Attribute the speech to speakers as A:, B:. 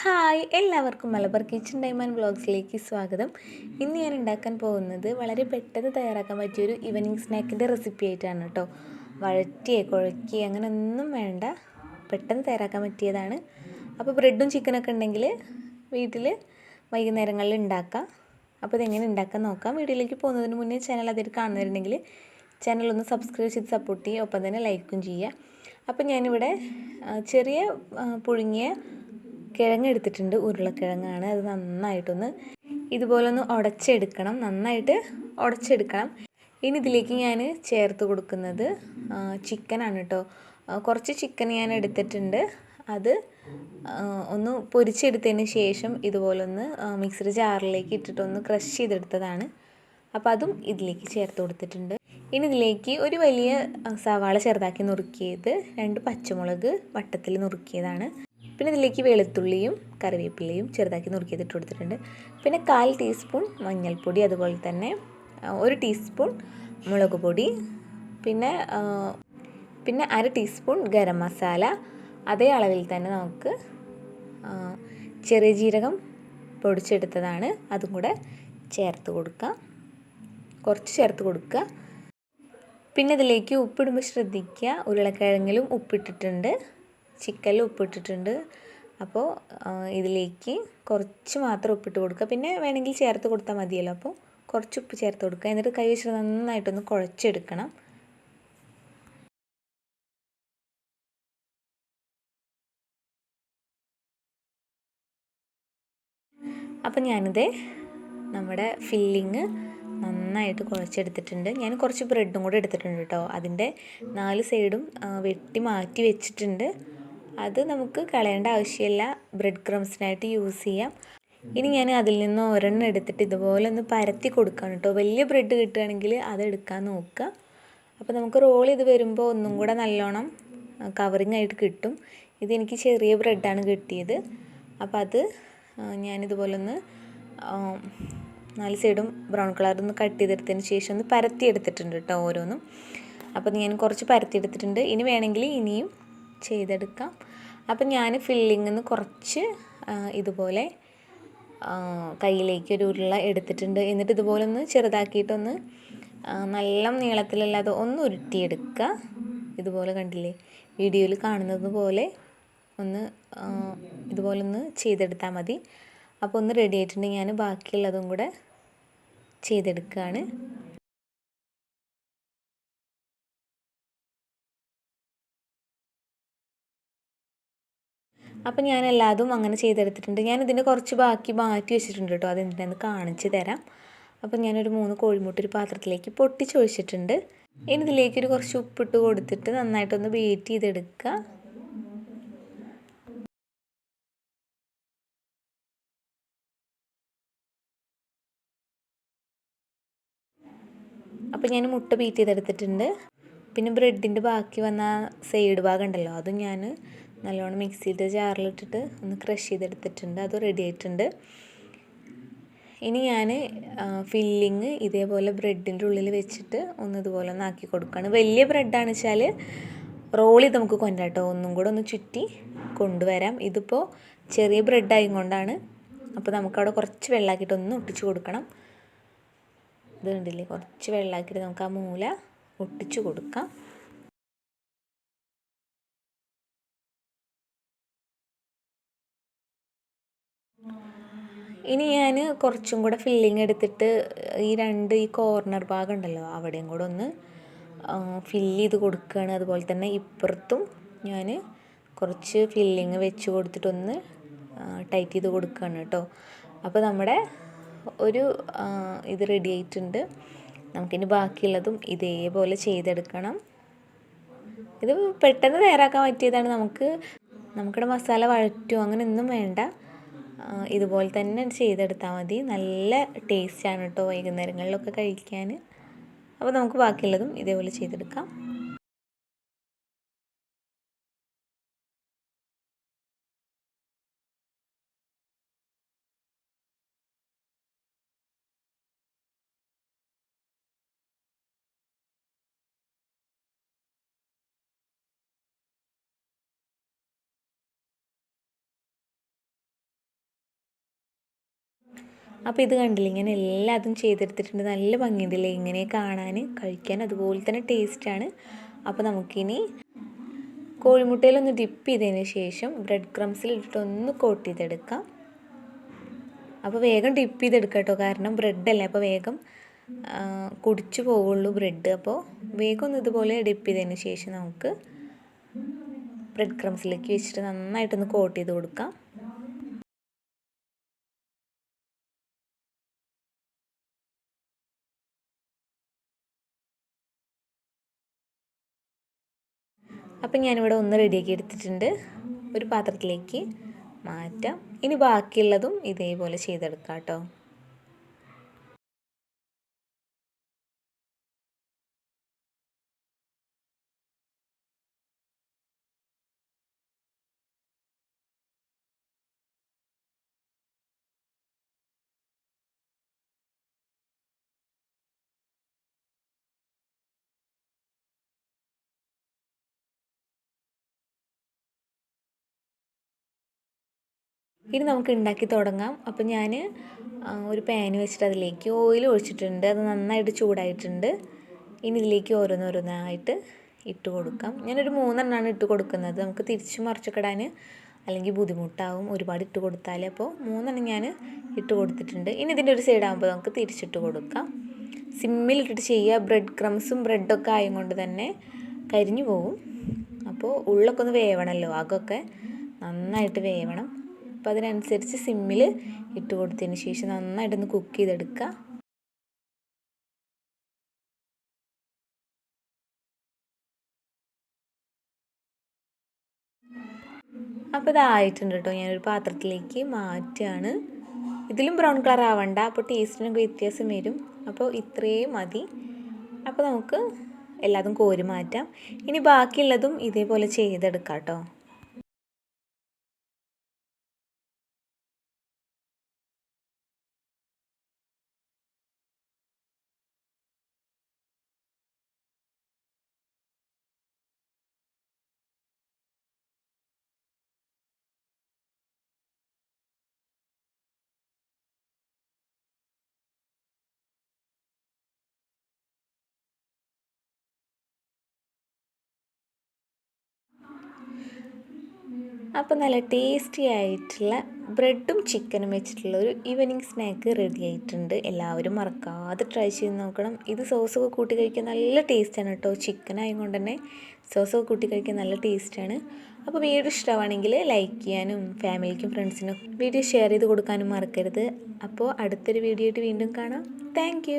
A: Hi എല്ലാവർക്കും Malabar kitchen diamond വ്ളോഗ്സിലേക്ക് സ്വാഗതം. ഇന്ന് ഞാൻ ഉണ്ടാക്കാൻ പോകുന്നത് വളരെ പെട്ടെന്ന് തയ്യാറാക്കാൻ പറ്റിയൊരു ഈവനിങ് സ്നാക്കിന്റെ റെസിപ്പി ആയിട്ടാണ് കേട്ടോ. വഴറ്റിയേ കുഴക്കി അങ്ങനെ ഒന്നും വേണ്ട. പെട്ടെന്ന് തയ്യാറാക്കാൻ പറ്റിയതാണ്. അപ്പോൾ ബ്രെഡും ചിക്കനൊക്കെ ഉണ്ടെങ്കിൽ വീട്ടിൽ വൈകുന്നേരങ്ങളിൽ ഉണ്ടാക്കാം. അപ്പോൾ ഇതെങ്ങനെ ഉണ്ടാക്കാൻ നോക്കാം. വീഡിയോയിലേക്ക് പോകുന്നതിന് മുന്നേ ചാനൽ അതിൽ കാണുന്നവരുണ്ടെങ്കിൽ ചാനൽ ഒന്ന് സബ്സ്ക്രൈബ് ചെയ്ത് സപ്പോർട്ട് ചെയ്യുക. ഒപ്പം തന്നെ ലൈക്കും ചെയ്യുക. അപ്പോൾ ഞാനിവിടെ ചെറിയ പുഴുങ്ങിയ കിഴങ്ങ് എടുത്തിട്ടുണ്ട് ഉരുളക്കിഴങ്ങാണ്. അത് നന്നായിട്ടൊന്ന് ഇതുപോലെ ഒന്ന് ഉടച്ചെടുക്കണം. നന്നായിട്ട് ഉടച്ചെടുക്കണം. ഇനി ഇതിലേക്ക് ഞാൻ ചേർത്ത് കൊടുക്കുന്നത് ചിക്കനാണ് കേട്ടോ കുറച്ച് ചിക്കൻ ഞാൻ എടുത്തിട്ടുണ്ട്. അത് ഒന്ന് പൊരിച്ചെടുത്തതിന് ശേഷം ഇതുപോലൊന്ന് മിക്സർ ജാറിലേക്ക് ഇട്ടിട്ടൊന്ന് ക്രഷ് ചെയ്തെടുത്തതാണ്. അപ്പോൾ അതും ഇതിലേക്ക് ചേർത്ത് കൊടുത്തിട്ടുണ്ട്. ഇനി ഇതിലേക്ക് ഒരു വലിയ സവാള ചെറുതാക്കി നുറുക്കിയത് രണ്ട് പച്ചമുളക് വട്ടത്തിൽ നുറുക്കിയതാണ്. പിന്നെ ഇതിലേക്ക് വെളുത്തുള്ളിയും കറിവേപ്പിലയും ചെറുതാക്കി നുറുക്കിയത് ഇട്ട് കൊടുത്തിട്ടുണ്ട്. പിന്നെ കാൽ ടീസ്പൂൺ മഞ്ഞൾപ്പൊടി അതുപോലെ തന്നെ ഒരു ടീസ്പൂൺ മുളക് പൊടി പിന്നെ പിന്നെ അര ടീസ്പൂൺ ഗരം മസാല. അതേ അളവിൽ തന്നെ നമുക്ക് ചെറിയ ജീരകം പൊടിച്ചെടുത്തതാണ്. അതും കൂടെ ചേർത്ത് കൊടുക്കുക കുറച്ച് ചേർത്ത് കൊടുക്കുക. പിന്നെ ഇതിലേക്ക് ഉപ്പിടുമ്പോൾ ശ്രദ്ധിക്കുക. ഉരുളക്കിഴങ്ങിലും ഉപ്പിട്ടിട്ടുണ്ട്. ചിക്കനിൽ ഉപ്പിട്ടിട്ടുണ്ട്. അപ്പോൾ ഇതിലേക്ക് കുറച്ച് മാത്രം ഉപ്പിട്ട് കൊടുക്കുക. പിന്നെ വേണമെങ്കിൽ ചേർത്ത് കൊടുത്താൽ മതിയല്ലോ. അപ്പോൾ കുറച്ച് ഉപ്പ് ചേർത്ത് കൊടുക്കുക. എന്നിട്ട് കൈ വെച്ചിട്ട് നന്നായിട്ടൊന്ന് കുഴച്ചെടുക്കണം. അപ്പം ഞാനിത് നമ്മുടെ ഫില്ലിങ് നന്നായിട്ട് കുഴച്ചെടുത്തിട്ടുണ്ട്. ഞാൻ കുറച്ച് ബ്രെഡും കൂടെ എടുത്തിട്ടുണ്ട് കേട്ടോ. അതിന്റെ നാല് സൈഡും വെട്ടി മാറ്റി വെച്ചിട്ടുണ്ട്. അത് നമുക്ക് കളയേണ്ട ആവശ്യമില്ല. ബ്രെഡ് ക്രംസിനായിട്ട് യൂസ് ചെയ്യാം. ഇനി ഞാൻ അതിൽ നിന്ന് ഒരെണ്ണം എടുത്തിട്ട് ഇതുപോലെ ഒന്ന് പരത്തി കൊടുക്കാം കേട്ടോ. വലിയ ബ്രെഡ് കിട്ടുകയാണെങ്കിൽ അത് എടുക്കാൻ നോക്കുക. അപ്പോൾ നമുക്ക് റോൾ ചെയ്ത് വരുമ്പോൾ ഒന്നും കൂടെ നല്ലോണം കവറിങ് ആയിട്ട് കിട്ടും. ഇതെനിക്ക് ചെറിയ ബ്രെഡാണ് കിട്ടിയത്. അപ്പോൾ അത് ഞാനിതുപോലെ ഒന്ന് നാല് സൈഡും ബ്രൗൺ കളർ ഒന്ന് കട്ട് ചെയ്തെടുത്തതിന് ശേഷം ഒന്ന് പരത്തി എടുത്തിട്ടുണ്ട് കേട്ടോ ഓരോന്നും. അപ്പോൾ ഞാൻ കുറച്ച് പരത്തി എടുത്തിട്ടുണ്ട്. ഇനി വേണമെങ്കിൽ ഇനിയും ചെയ്തെടുക്കാം. അപ്പം ഞാൻ ഫില്ലിങ്ങിൽ നിന്ന് കുറച്ച് ഇതുപോലെ കയ്യിലേക്ക് ഒരു ഉരുള എടുത്തിട്ടുണ്ട്. എന്നിട്ട് ഇതുപോലെ ഒന്ന് ചെറുതാക്കിയിട്ടൊന്ന് നല്ല നീളത്തിലല്ലാതെ ഒന്ന് ഉരുട്ടിയെടുക്കുക. ഇതുപോലെ കണ്ടില്ലേ വീഡിയോയിൽ കാണുന്നത് പോലെ ഒന്ന് ഇതുപോലെ ഒന്ന് ചെയ്തെടുത്താൽ മതി. അപ്പോൾ ഒന്ന് റെഡി ആയിട്ടുണ്ടെങ്കിൽ ഞാൻ ബാക്കിയുള്ളതും കൂടെ ചെയ്തെടുക്കുകയാണ്. അപ്പം ഞാൻ എല്ലാതും അങ്ങനെ ചെയ്തെടുത്തിട്ടുണ്ട്. ഞാൻ ഇതിന്റെ കുറച്ച് ബാക്കി മാറ്റി വെച്ചിട്ടുണ്ട് കേട്ടോ. അതെന്തിനാന്ന് കാണിച്ചു തരാം. അപ്പം ഞാനൊരു മൂന്ന് കോഴിമുട്ട ഒരു പാത്രത്തിലേക്ക് പൊട്ടിച്ചൊഴിച്ചിട്ടുണ്ട്. ഇനി ഇതിലേക്കൊരു കുറച്ച് ഉപ്പിട്ട് കൊടുത്തിട്ട് നന്നായിട്ടൊന്ന് ബീറ്റ് ചെയ്തെടുക്കുക. അപ്പോൾ ഞാൻ മുട്ട ബീറ്റ് ചെയ്തെടുത്തിട്ടുണ്ട്. പിന്നെ ബ്രെഡിന്റെ ബാക്കി വന്ന സൈഡ് ഭാഗം ഉണ്ടല്ലോ അതും ഞാൻ നല്ലോണം മിക്സിയുടെ ജാറിലിട്ടിട്ട് ഒന്ന് ക്രഷ് ചെയ്തെടുത്തിട്ടുണ്ട്. അത് റെഡി ആയിട്ടുണ്ട്. ഇനി ഞാൻ ഫില്ലിങ് ഇതേപോലെ ബ്രെഡിന്റെ ഉള്ളിൽ വെച്ചിട്ട് ഒന്ന് ഇതുപോലെ ഒന്ന് ആക്കി കൊടുക്കുകയാണ് വലിയ ബ്രെഡാണ് വെച്ചാൽ റോൾ ചെയ്ത് നമുക്ക് കൊണ്ടാട്ടോ ഒന്നും കൂടെ ഒന്ന് ചുറ്റി കൊണ്ടുവരാം. ഇതിപ്പോൾ ചെറിയ ബ്രെഡായും കൊണ്ടാണ് അപ്പോൾ നമുക്കവിടെ കുറച്ച് വെള്ളമാക്കിയിട്ട് ഒന്ന് ഒട്ടിച്ച് കൊടുക്കണം. ഇത് കണ്ടില്ലേ? കുറച്ച് വെള്ളമാക്കിയിട്ട് നമുക്ക് ആ മൂല ഒട്ടിച്ചു കൊടുക്കാം. ഇനി ഞാൻ കുറച്ചും കൂടെ ഫില്ലിങ് എടുത്തിട്ട് ഈ രണ്ട് ഈ കോർണർ ഭാഗം ഉണ്ടല്ലോ അവിടെയും കൂടെ ഒന്ന് ഫില്ല് ചെയ്ത് കൊടുക്കുകയാണ് അതുപോലെ തന്നെ ഇപ്പുറത്തും ഞാൻ കുറച്ച് ഫില്ലിങ് വെച്ച് കൊടുത്തിട്ടൊന്ന് ടൈറ്റ് ചെയ്ത് കൊടുക്കുകയാണ് കേട്ടോ. അപ്പോൾ നമ്മുടെ ഒരു ഇത് റെഡി ആയിട്ടുണ്ട്. നമുക്കിനി ബാക്കിയുള്ളതും ഇതേപോലെ ചെയ്തെടുക്കണം. ഇത് പെട്ടെന്ന് തയ്യാറാക്കാൻ പറ്റിയതാണ്. നമുക്ക് നമുക്കിവിടെ മസാല വഴറ്റും അങ്ങനെ ഒന്നും വേണ്ട. ഇതുപോലെ തന്നെ ചെയ്തെടുത്താൽ മതി. നല്ല ടേസ്റ്റാണ് കേട്ടോ വൈകുന്നേരങ്ങളിലൊക്കെ കഴിക്കാൻ. അപ്പോൾ നമുക്ക് ബാക്കിയുള്ളതും ഇതേപോലെ ചെയ്തെടുക്കാം. അപ്പോൾ ഇത് കണ്ടില്ല ഇങ്ങനെ എല്ലാതും ചെയ്തെടുത്തിട്ടുണ്ട്. നല്ല ഭംഗിയുണ്ടല്ലേ ഇങ്ങനെ കാണാൻ കഴിക്കാൻ അതുപോലെ തന്നെ ടേസ്റ്റാണ് അപ്പോൾ നമുക്കിനി കോഴിമുട്ടയിലൊന്ന് ഡിപ്പ് ചെയ്തതിന് ശേഷം ബ്രെഡ് ക്രംസിൽ ഇട്ടിട്ടൊന്ന് കോട്ട് ചെയ്തെടുക്കാം. അപ്പോൾ വേഗം ഡിപ്പ് ചെയ്തെടുക്കുക കേട്ടോ കാരണം ബ്രെഡല്ലേ അപ്പോൾ വേഗം കുടിച്ചു പോവുള്ളൂ ബ്രെഡ് അപ്പോൾ വേഗം ഒന്ന് ഇതുപോലെ ഡിപ്പ് ചെയ്തതിന് ശേഷം നമുക്ക് ബ്രെഡ് ക്രംസിലേക്ക് വെച്ചിട്ട് നന്നായിട്ടൊന്ന് കോട്ട് ചെയ്ത് കൊടുക്കാം. അപ്പം ഞാനിവിടെ ഒന്ന് റെഡിയാക്കി എടുത്തിട്ടുണ്ട്. ഒരു പാത്രത്തിലേക്ക് മാറ്റാം. ഇനി ബാക്കിയുള്ളതും ഇതേപോലെ ചെയ്തെടുക്കാം കേട്ടോ. ഇനി നമുക്ക് ഉണ്ടാക്കി തുടങ്ങാം. അപ്പം ഞാൻ ഒരു പാൻ വെച്ചിട്ട് അതിലേക്ക് ഓയിൽ ഒഴിച്ചിട്ടുണ്ട്. അത് നന്നായിട്ട് ചൂടായിട്ടുണ്ട്. ഇനി ഇതിലേക്ക് ഓരോന്നോരോന്നായിട്ട് ഇട്ട് കൊടുക്കാം. ഞാനൊരു മൂന്നെണ്ണമാണ് ഇട്ട് കൊടുക്കുന്നത്. നമുക്ക് തിരിച്ച് മറിച്ചിടാൻ അല്ലെങ്കിൽ ബുദ്ധിമുട്ടാവും ഒരുപാട് ഇട്ട് കൊടുത്താൽ. അപ്പോൾ മൂന്നെണ്ണം ഞാൻ ഇട്ട് കൊടുത്തിട്ടുണ്ട്. ഇനി ഇതിന്റെ ഒരു സൈഡാകുമ്പോൾ നമുക്ക് തിരിച്ചിട്ട് കൊടുക്കാം. സിമ്മിലിട്ടിട്ട് ചെയ്യുക ബ്രെഡ് ക്രംസും ബ്രെഡൊക്കെ ആയും കൊണ്ട് തന്നെ കരിഞ്ഞു പോകും അപ്പോൾ ഉള്ളൊക്കെ ഒന്ന് വേവണമല്ലോ. അതൊക്കെ നന്നായിട്ട് വേവണം. അപ്പോൾ അതിനനുസരിച്ച് സിമ്മിൽ ഇട്ട് കൊടുത്തതിന് ശേഷം നന്നായിട്ടൊന്ന് കുക്ക് ചെയ്തെടുക്കുക. അപ്പോൾ ഇതായിട്ടുണ്ട് കേട്ടോ. ഞാനൊരു പാത്രത്തിലേക്ക് മാറ്റുകയാണ് ഇതിലും ബ്രൗൺ കളർ ആവണ്ട. അപ്പോൾ ടേസ്റ്റിനൊക്കെ വ്യത്യാസം വരും. അപ്പോൾ ഇത്രയും മതി. അപ്പോൾ നമുക്ക് എല്ലാതും കോരി മാറ്റാം. ഇനി ബാക്കിയുള്ളതും ഇതേപോലെ ചെയ്തെടുക്കാം കേട്ടോ. അപ്പോൾ നല്ല ടേസ്റ്റി ആയിട്ടുള്ള ബ്രെഡും ചിക്കനും വെച്ചിട്ടുള്ള ഒരു ഈവനിങ് സ്നാക്ക് റെഡി ആയിട്ടുണ്ട്. എല്ലാവരും മറക്കാതെ ട്രൈ ചെയ്ത് നോക്കണം. ഇത് സോസൊക്കെ കൂട്ടി കഴിക്കാൻ നല്ല ടേസ്റ്റാണ് കേട്ടോ ചിക്കൻ ആയതുകൊണ്ട് തന്നെ സോസൊക്കെ കൂട്ടി കഴിക്കാൻ നല്ല ടേസ്റ്റാണ് അപ്പോൾ വീഡിയോ ഇഷ്ടമാണെങ്കിൽ ലൈക്ക് ചെയ്യാനും ഫാമിലിക്കും ഫ്രണ്ട്സിനും വീഡിയോ ഷെയർ ചെയ്ത് കൊടുക്കാനും മറക്കരുത്. അപ്പോൾ അടുത്തൊരു വീഡിയോ ആയിട്ട് വീണ്ടും കാണാം. താങ്ക്